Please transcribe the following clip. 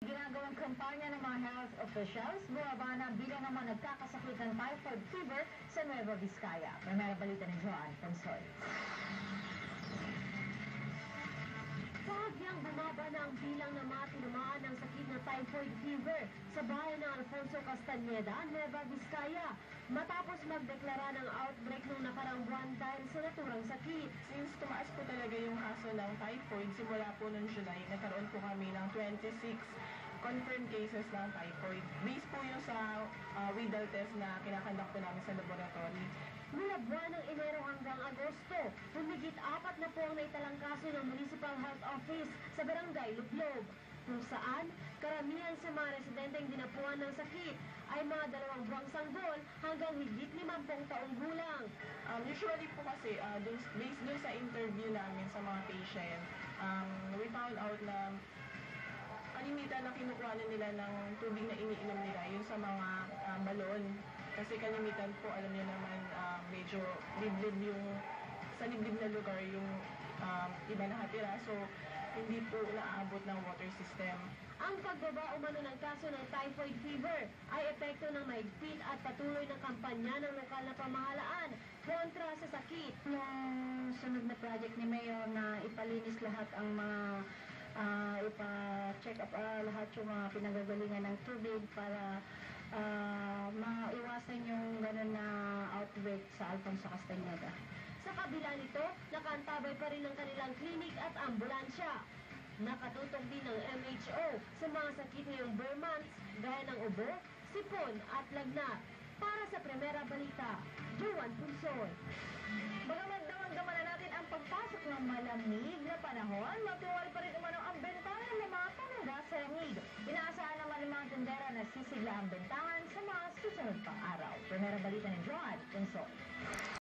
Ginagawang kampanya ng mga health officials, bumaba na ang bilang ng nagkakasakit ng typhoid fever sa Nueva Vizcaya. Primera balita ni Joan Consoy. Bumaba na ang bilang ng mga tinamaan ng sakit na typhoid fever sa bayan ng Alfonso Castañeda, Nueva Vizcaya, matapos magdeklara ng outbreak noong nakarang buwan dahil sa naturang sakit. Since tumaas po talaga yung kaso ng typhoid, simula po noong July, nagkaroon po kami ng 26 confirmed cases ng typhoid. Based po yung sa uh, Widal test na kinakandak po namin sa laboratory. Buwan ng Enero hanggang Agosto, humigit apat na po ang naitalang kaso ng Municipal Health Office sa Barangay Lublog, kung saan karamihan sa mga residenteng dinapuan ng sakit ay mga dalawang buwang sanggol hanggang higit limampung taong gulang. Um, usually po kasi, uh, based dun sa interview namin sa mga patient, um, we found out na kalimitan na kinukuha na nila ng tubig na iniinom nila, yun sa mga um, balon. Kasi kalimitan po, alam niyo naman, um, medyo liblib yung, sa liblib na lugar yung um, iba nakatira. So, hindi po naaabot ng water system. Ang pagbaba umano ng kaso ng typhoid fever ay epekto ng maigpit at patuloy na kampanya ng lokal na pamahalaan kontra sa sakit. Yung sunod na project ni Mayor na ipalinis lahat ang mga ah, ipa-check up ah, lahat yung mga pinagagalingan ng tubig para ah, maiwasan yung ganun na outbreak sa Alfonso Castañeda. Sa kabila nito, nakantabay pa rin ang kanilang klinik at ambulansya. Nakatutok din ng MHO sa mga sakit ngayong bare months gaya ng ubo, sipon at lagnat. Para sa Primera Balita, Juan Punsoy. Bagamat damang-dama na natin ang pagpasok ng malamig na panahon, matuwal pa rin umano tindera na sisigla ang bentahan sa mga susunod pang araw. Primera balita ni Joan Consoy.